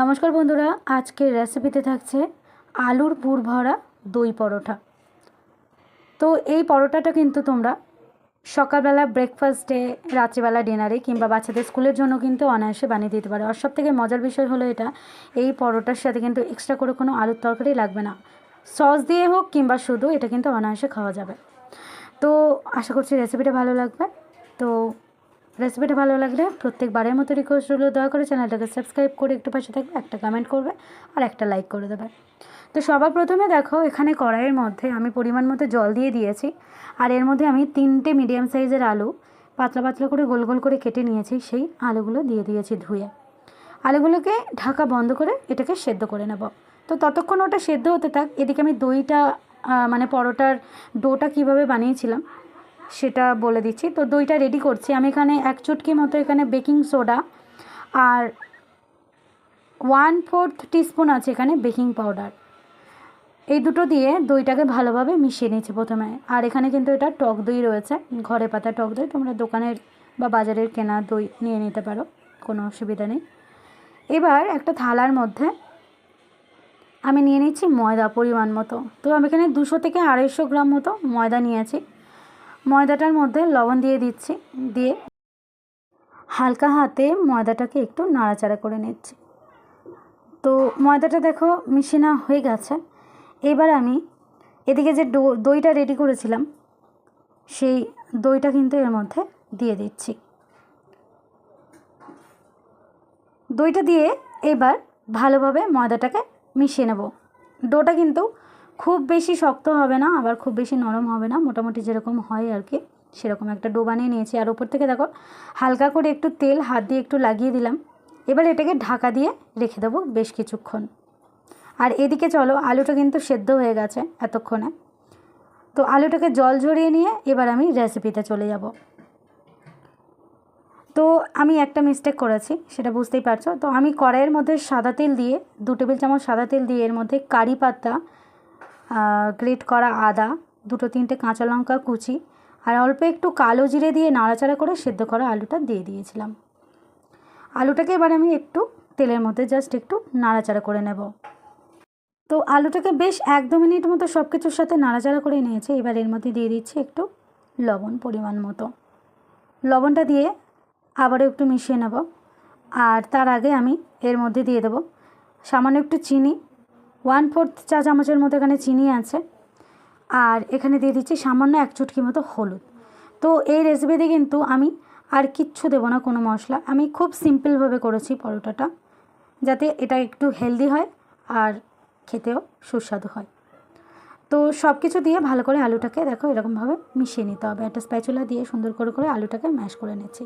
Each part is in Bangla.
নমস্কার বন্ধুরা, আজকের রেসিপিতে থাকছে আলুর পুর ভরা দই পরোটা। তো এই পরোটাটা কিন্তু তোমরা সকালবেলা ব্রেকফাস্টে রাত্রিবেলা ডিনারে কিংবা বাচ্চাদের স্কুলের জন্য কিন্তু অনায়াসে বানিয়ে দিতে পারো। আর সব থেকে মজার বিষয় হলো এটা, এই পরোটার সাথে কিন্তু এক্সট্রা করে কোনো আলুর তরকারি লাগবে না। সস দিয়ে হোক কিংবা শুধু, এটা কিন্তু অনায়াসে খাওয়া যাবে। তো আশা করছি রেসিপিটা ভালো লাগবে। তো রেসিপিটা ভালো লাগলে প্রত্যেকবারের মতো রিকোয়েস্ট রইল, দয়া করে চ্যানেলটাকে সাবস্ক্রাইব করে একটু পাশে থাকবে, একটা কমেন্ট করবে আর একটা লাইক করে দেবে। তো সবার প্রথমে দেখো, এখানে কড়াইয়ের মধ্যে আমি পরিমাণ মতো জল দিয়ে দিয়েছি, আর এর মধ্যে আমি তিনটে মিডিয়াম সাইজের আলু পাতলা পাতলা করে গোল গোল করে কেটে নিয়েছি, সেই আলুগুলো দিয়ে দিয়েছি ধুয়ে। আলুগুলোকে ঢাকা বন্ধ করে এটাকে সেদ্ধ করে নেব। তো ততক্ষণ ওটা সেদ্ধ হতে থাক, এদিকে আমি দইটা মানে পরোটার ডোটা কীভাবে বানিয়েছিলাম সেটা বলে দিচ্ছি। তো দইটা রেডি করছি। আমি এখানে এক চুটকি মতো এখানে বেকিং সোডা আর ওয়ান ফোর্থ টিস্পুন আছে এখানে বেকিং পাউডার এই দুটো দিয়ে দইটাকে ভালোভাবে মিশিয়ে নিয়েছি প্রথমে। আর এখানে কিন্তু এটা টক দই রয়েছে, ঘরে পাতা টক দই। তোমরা দোকানের বা বাজারের কেনা দই নিয়ে নিতে পারো, কোনো অসুবিধা নেই। এবার একটা থালার মধ্যে আমি নিয়ে নিচ্ছি ময়দা পরিমাণ মতো। তো আমি এখানে দুশো থেকে আড়াইশো গ্রাম মতো ময়দা নিয়েছি। ময়দাটার মধ্যে লবণ দিয়ে দিচ্ছি, দিয়ে হালকা হাতে ময়দাটাকে একটু নাড়াচাড়া করে নিচ্ছি। তো ময়দাটা দেখো মিশিয়ে নেওয়া হয়ে গেছে। এবার আমি এদিকে যে দইটা রেডি করেছিলাম, সেই দইটা কিন্তু এর মধ্যে দিয়ে দিচ্ছি। দইটা দিয়ে এবার ভালোভাবে ময়দাটাকে মিশিয়ে নেব। ডোটা কিন্তু খুব বেশি শক্ত হবে না, আবার খুব বেশি নরম হবে না, মোটামুটি যেরকম হয় আর কি, সেরকম একটা ডো বানিয়ে নিয়েছি। আর ওপর থেকে দেখো, হালকা করে একটু তেল, হাত দিয়ে একটু লাগিয়ে দিলাম। এবার এটাকে ঢাকা দিয়ে রেখে দেবো বেশ কিছুক্ষণ। আর এদিকে চলো, আলুটা কিন্তু সেদ্ধ হয়ে গেছে এতক্ষণে। তো আলুটাকে জল ঝরিয়ে নিয়ে এবার আমি রেসিপিতে চলে যাব। তো আমি একটা মিস্টেক করেছি, সেটা বুঝতেই পারছ। তো আমি কড়াইয়ের মধ্যে সাদা তেল দিয়ে, দু টেবিল চামচ সাদা তেল দিয়ে এর মধ্যে কারি পাতা গ্রেট করা আদা, দুটো তিনটে কাঁচা লঙ্কা কুচি, আর অল্প একটু কালো জিরে দিয়ে নাড়াচাড়া করে সেদ্ধ করা আলুটা দিয়ে দিয়েছিলাম। আলুটাকে এবার আমি একটু তেলের মধ্যে জাস্ট একটু নাড়াচাড়া করে নেব। তো আলুটাকে বেশ এক দু মিনিট মতো সব কিছুর সাথে নাড়াচাড়া করে নিয়েছি, এবার এর মধ্যে দিয়ে দিচ্ছি একটু লবণ পরিমাণ মতো। লবণটা দিয়ে আবারও একটু মিশিয়ে নেব, আর তার আগে আমি এর মধ্যে দিয়ে দেবো সামান্য একটু চিনি ওয়ান ফোর্থ চা চামচের মতো এখানে চিনি আছে। আর এখানে দিয়ে দিচ্ছি সামান্য এক চুটকি মতো হলুদ। তো এই রেসিপিতে কিন্তু আমি আর কিচ্ছু দেবো না কোনো মশলা। আমি খুব সিম্পলভাবে করেছি পরোটাটা, যাতে এটা একটু হেলদি হয় আর খেতেও সুস্বাদু হয়। তো সব কিছু দিয়ে ভালো করে আলুটাকে দেখো এরকমভাবে মিশিয়ে নিতে হবে। একটা স্প্যাচুলা দিয়ে সুন্দর করে করে আলুটাকে ম্যাশ করে নিচ্ছি।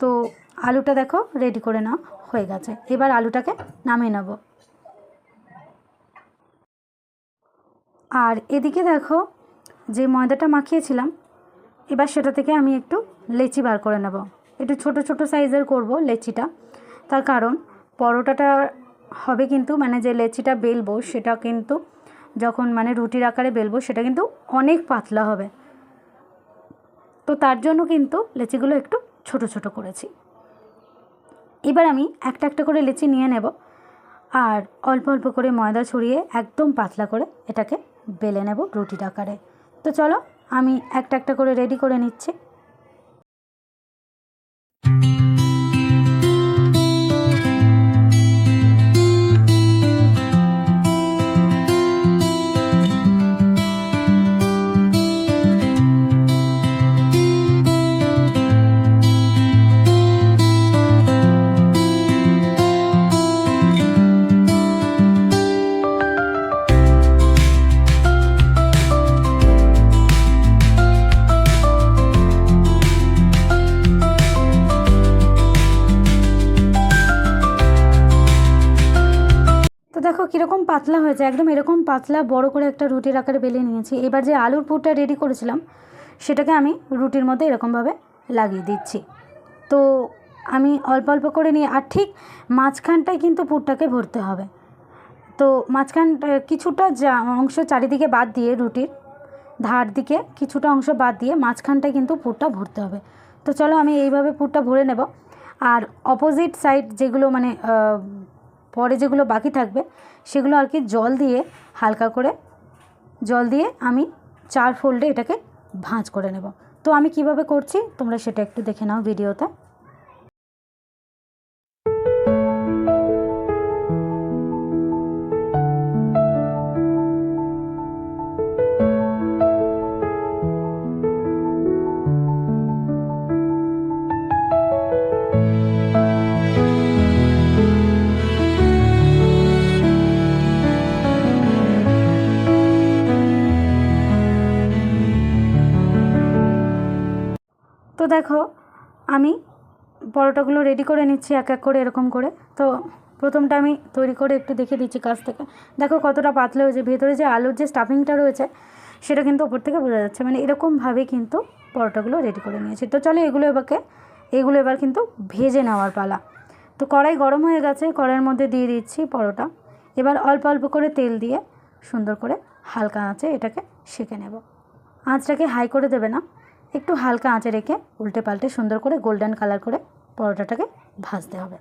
তো আলুটা দেখো রেডি করে নেওয়া হয়ে গেছে। এবার আলুটাকে নামিয়ে নেব। আর এদিকে দেখো, যে ময়দাটা মাখিয়েছিলাম, এবার সেটা থেকে আমি একটু লেচি বার করে নেব। একটু ছোট ছোট সাইজের করব লেচিটা। তার কারণ পরোটাটা হবে কিন্তু মানে যে লেচিটা বেলবো, সেটা কিন্তু যখন মানে রুটির আকারে বেলবো, সেটা কিন্তু অনেক পাতলা হবে। তো তার জন্য কিন্তু লেচিগুলো একটু ছোট ছোট করেছি। এবার আমি একটা একটা করে লেচি নিয়ে নেব। আর অল্প অল্প করে ময়দা ছড়িয়ে একদম পাতলা করে এটাকে বেলে নেব রুটির আকারে। তো চলো আমি একটা একটা করে রেডি করে নিচ্ছি। দেখো কীরকম পাতলা হয়েছে, একদম এরকম পাতলা বড় করে একটা রুটির আকারে বেলে নিয়েছি। এবার যে আলুর পুরটা রেডি করেছিলাম, সেটাকে আমি রুটির মধ্যে এরকমভাবে লাগিয়ে দিচ্ছি। তো আমি অল্প অল্প করে নিয়ে, আর ঠিক মাঝখানটায় কিন্তু পুরটাকে ভরতে হবে। তো মাঝখান কিছুটা যা অংশ চারিদিকে বাদ দিয়ে রুটির ধার দিকে কিছুটা অংশ বাদ দিয়ে মাঝখানটায় কিন্তু পুরটা ভরতে হবে। তো চলো আমি এইভাবে পুরটা ভরে নেব। আর অপোজিট সাইড যেগুলো মানে পরে যেগুলো বাকি থাকবে, সেগুলো আর কি জল দিয়ে হালকা করে, জল দিয়ে আমি চার ফোল্ডে এটাকে ভাঁজ করে নেব। তো আমি কীভাবে করছি, তোমরা সেটা একটু দেখে নাও ভিডিওতে। দেখো, আমি পরোটাগুলো রেডি করে নিচ্ছি এক এক করে এরকম করে। তো প্রথমটা আমি তৈরি করে একটু দেখে দিচ্ছি কাছ থেকে। দেখো কতটা পাতলা হয়েছে, ভেতরে যে আলুর যে স্টাফিংটা রয়েছে, সেটা কিন্তু ওপর থেকে বোঝা যাচ্ছে। মানে এরকমভাবে কিন্তু পরোটাগুলো রেডি করে নিয়েছি। তো চলো এগুলো এবারকে, এগুলো এবার কিন্তু ভেজে নেওয়ার পালা। তো কড়াই গরম হয়ে গেছে, কড়াইয়ের মধ্যে দিয়ে দিচ্ছি পরোটা। এবার অল্প অল্প করে তেল দিয়ে সুন্দর করে হালকা আঁচে এটাকে সেঁকে নেব। আঁচটাকে হাই করে দেবে না। একটু হালকা আঁচে রেখে উল্টে পাল্টে সুন্দর করে গোল্ডেন কালার করে পরোটাটাকে ভাজতে হবে।